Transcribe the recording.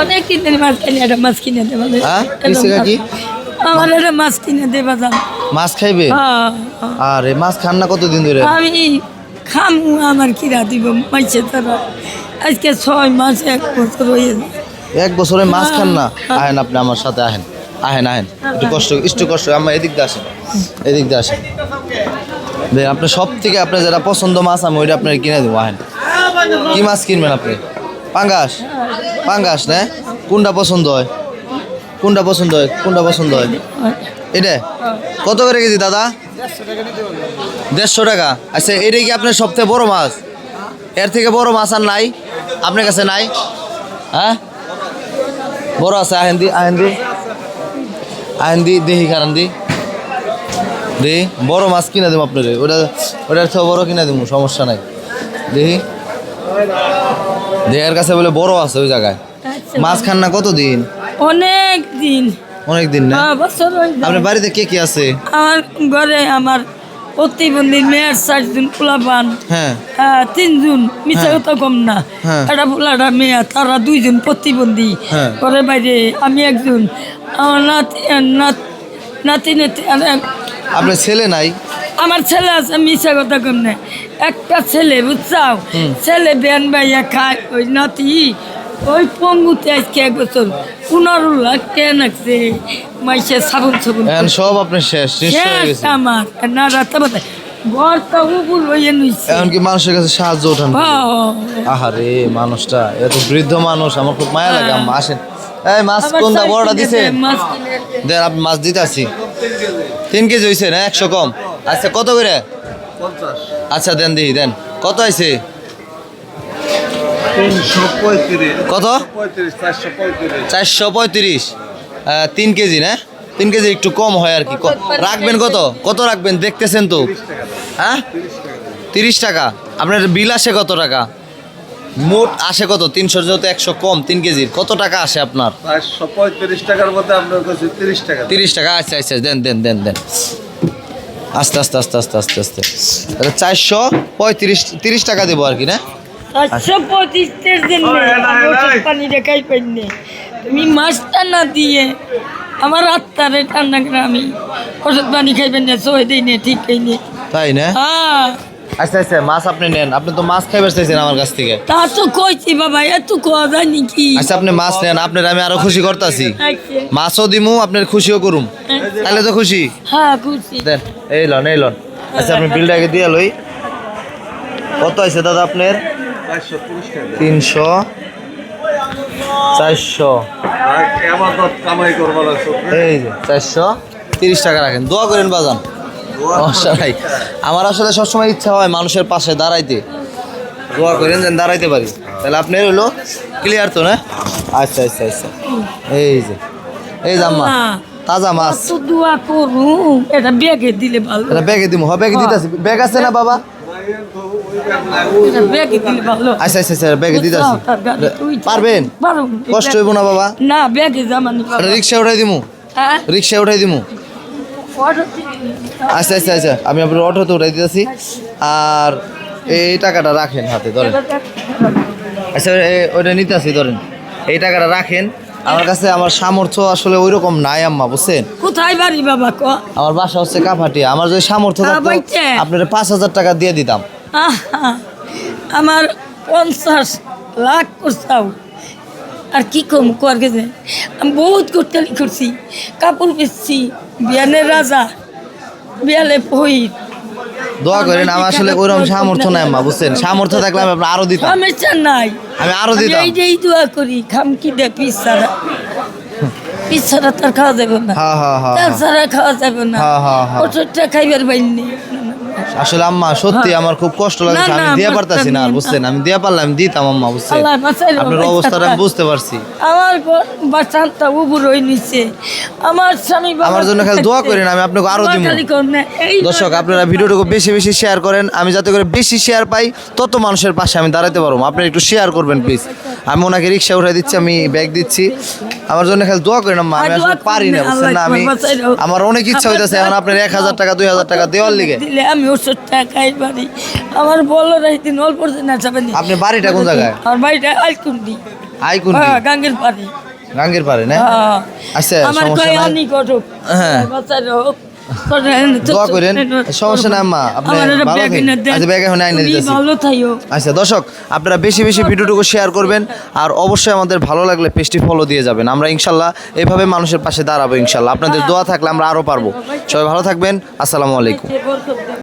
অনেক মাছ একটা মাছ কিনে দেবা। হ্যাঁ? কিসে আমার একটা মাছ কিনে দেবা যান। মাছ খাইবে? হ্যাঁ, আর এই মাছ খান না কতদিন ধরে? আমি খামু আমার কিরা দিব মাইছে তারা। আজকে ছয় মাস এক বছর হয়ে এক বছরে মাছ খান না? হ্যাঁ। আহেন আপনি আমার সাথে আহেন। আহেন আহেন। একটু কষ্ট একটু কষ্ট আমার এদিক দিয়ে আসেন। এদিক দিয়ে আসেন। দেখেন আপনি সব থেকে আপনার যেটা পছন্দ মাছ আমি ওইটা আপনার কিনে দেবো আহেন। কি মাছ কিনবেন আপনি? পাঙ্গাস? পাঙ্গাস না? কোনটা পছন্দ হয়? কোনটা পছন্দ হয়? কোনটা পছন্দ হয়? এটা? কত করে কেজি দাদা? দেড়শো টাকা। আচ্ছা এটা কি আপনার সবথেকে বড় মাছ? এর থেকে বড় মাছ আর নাই? আপনার কাছে নাই? হ্যাঁ? বড় আছে আহেন্দি আহেন্দি আহেন্দি দেহি কারণ দি। দেহি? বড় মাছ কিনে দেবো আপনার। ওটা ওটার থেকে বড় কিনে দেবো, সমস্যা নাই। দেহি? দেহের কাছে বলে বড় আছে ওই জায়গায়। আচ্ছা, মাছ খান না কতদিন? অনেক দিন। অনেক দিন না? হ্যাঁ, বছর। আপনার বাড়িতে কে কে আছে? আমার ঘরে আমার প্রতিবন্ধী মেয়ের চারজন পোলাপান। হ্যাঁ। হ্যাঁ তিনজন। মিশা হ্যাঁ। কথা কম না। একটা পোলাটা মেয়ে তারা দুইজন প্রতিবন্ধী। ঘরের বাইরে আমি একজন। আমার নাতি নাত- নাতি আপনার ছেলে নাই? আমার ছেলে আছে মিশা কথা কম না। একটা ছেলে বুঝছাও? ছেলে বেন ভাইয়া খায় ওই নাতি। ওই পঙ্গুতে আজকে এক বছর পনেরো লাখ টেন আছে মাইসে সাবুন সাবুন এখন সব আপনার শেষ শেষ আমার না রাতে বাতে ঘরটা উপর হয়ে নিচ্ছে এখন কি মানুষের কাছে সাহায্য ওঠান হ্যাঁ। আহারে মানুষটা এত বৃদ্ধ মানুষ আমার খুব মায়া লাগে আম্মা আসেন। এই মাছ কোনটা বড়টা দিছে? দেন আপনি মাছ দিতে আসি। তিন কেজি হয়েছে না একশো কম। আচ্ছা কত করে? আচ্ছা দেন দিই দেন। কত আছে কত? চারশো পঁয়ত্রিশ। তিন কেজি না? তিন কেজি একটু কম হয় আর কি। ক- রাখবেন কত? কত রাখবেন? দেখতেছেন তো। হ্যাঁ? তিরিশ টাকা। আপনার বিল আসে কত টাকা? মোট আসে কত? তিনশো যেহেতু একশো কম তিন কেজির। কত টাকা আসে আপনার? পঁয়ত্রিশ টাকার মধ্যে আপনার কাছে তিরিশ টাকা। তিরিশ টাকা। আচ্ছা আচ্ছা দেন দেন দেন দেন। আস্তে আস্তে আস্তে আস্তে আস্তে আস্তে। তাহলে চারশো পঁয়ত্রিশ তিরিশ টাকা দেবো আর কি না? চারশো পঁচিশের জন্য আমি ওষুধ পানি রেখাই পাইনি তুমি মাছটা না দিয়ে আমার আত্মারে ঠান্ডা করে আমি? ওষুধ পানি খাইবেন না সই দিই না ঠিক তাই না? হ্যাঁ। আচ্ছা আচ্ছা মাছ আপনি নেন। আপনি তো মাছ খাইবার চাইছেন আমার কাছ থেকে। তা তো কইছি বাবা এত কোয়া যায় নাকি? আচ্ছা আপনি মাছ নেন। আপনার আমি আরও খুশি করতেছি। আচ্ছা। মাছও দিমু আপনার খুশিও করুম। তাহলে তো খুশি। হ্যাঁ খুশি। দেন এই লন এই লন। আচ্ছা আপনি বিলটাকে দিয়ে লই। কত আছে দাদা আপনার? তিনশো। চারশো। এই যে চারশো। তিরিশ টাকা রাখেন। দোয়া করেন বাজান। সমস্যা নাই আমার আসলে সবসময় ইচ্ছা হয় মানুষের পাশে দাঁড়াইতে। দোয়া করেন যেন দাঁড়াইতে পারি। তাহলে আপনি হলো ক্লিয়ার তো না? আচ্ছা আচ্ছা আচ্ছা। এই যে এই যে আম্মা তাজা মাছ। তো দোয়া করু এটা ব্যাগে দিলে ভালো। এটা ব্যাগে দিব হ্যাঁ ব্যাগে দিতেছি। ব্যাগ আছে না বাবা? এটা ব্যাগে দিলে ভালো। আচ্ছা আচ্ছা আচ্ছা ব্যাগে দিতেছি। পারবেন? কষ্ট হইব না বাবা। না ব্যাগে জামানি রিক্সা উঠাই দিমু। হ্যাঁ? রিক্সা উঠাই দিমু। আচ্ছা আচ্ছা আচ্ছা আমি আপনার অটোতে উঠাই দিতেছি। আর এই টাকাটা রাখেন হাতে ধরেন। আচ্ছা ওইটা নিতে আসি ধরেন। এই টাকাটা রাখেন। আমার কাছে আমার সামর্থ্য আসলে ওই রকম নাই আম্মা বুঝছেন? কোথায় বাড়ি বাবা ক? আমার বাসা হচ্ছে কাপাটিয়া। আমার যদি সামর্থ্য থাকতো? আপনার পাঁচ হাজার টাকা দিয়ে দিতাম। আমার পঞ্চাশ লাখ করছাও। আর কি কম কর গেছে। আমি বহুত কোটালি করছি। কাপড় বেচছি বিয়ানের রাজা বিয়ালে পহিত। দোয়া করেন আমার আসলে ওইরকম সামর্থ্য নাই আম্মা বুঝছেন? সামর্থ্য থাকলে আমি আরও দিতাম। সমস্যা নাই। আমি আরও দিতাম। এইটাই দোয়া করি খাম কি দে পিস ছাড়া পিস ছাড়া তার খাওয়া যাবে না। হ্যাঁ হ্যাঁ হ্যাঁ তার ছাড়া খাওয়া যাবে না। হ্যাঁ, হ্যাঁ, হ্যাঁ। খাইবার বাইনি আসলে আম্মা সত্যি আমার খুব কষ্ট লাগছে আমি দিয়ে পারতাছি না বুঝছেন? আমি দিয়ে পারলাম দিতাম আম্মা বুঝছেন? আপনার অবস্থাটা আমি বুঝতে পারছি। আমার বাচ্চাটা উপর হয়ে নিচ্ছে আমার স্বামী আমার জন্য খালি দোয়া করেন, আমি আপনাকে আরও দিবো। দর্শক আপনারা ভিডিওটুকু বেশি বেশি শেয়ার করেন আমি যাতে করে বেশি শেয়ার পাই তত মানুষের পাশে আমি দাঁড়াতে পারব। আপনারা একটু শেয়ার করবেন প্লিজ আমি ওনাকে রিক্সা উঠাই দিচ্ছি আমি ব্যাগ দিচ্ছি। আমার জন্য খালি দোয়া করেন আম্মা আমি আসলে পারি না বুঝছেন না? আমি। আমার অনেক ইচ্ছা হইতেছে এখন আপনার এক হাজার টাকা দুই হাজার টাকা দেওয়ার লিগে। দিলে আমি ওষুধ টাকাই পারি আমার বলো রাইতে নল পড়ছে না যাবে আপনি বাড়িটা কোন জায়গায়? আমার বাড়িটা আলকুন্ডি আই কোন হ্যাঁ গাঙ্গের পারে গাঙ্গের পারে না? হ্যাঁ। আচ্ছা আমার কয় আনি কটক হ্যাঁ। দোয়া করেন। সমস্যা নাই আপনি ভালো দেন। আচ্ছা ব্যাগ এখন আইনে দিতেছি। আচ্ছা দর্শক আপনারা বেশি বেশি ভিডিওটুকু শেয়ার করবেন। আর অবশ্যই আমাদের ভালো লাগলে পেজটি ফলো দিয়ে যাবেন। আমরা ইনশাল্লাহ এভাবে মানুষের পাশে দাঁড়াবো ইনশাল্লাহ। আপনাদের দোয়া থাকলে আমরা আরও পারব। সবাই ভালো থাকবেন। আসসালামু আলাইকুম। দেন।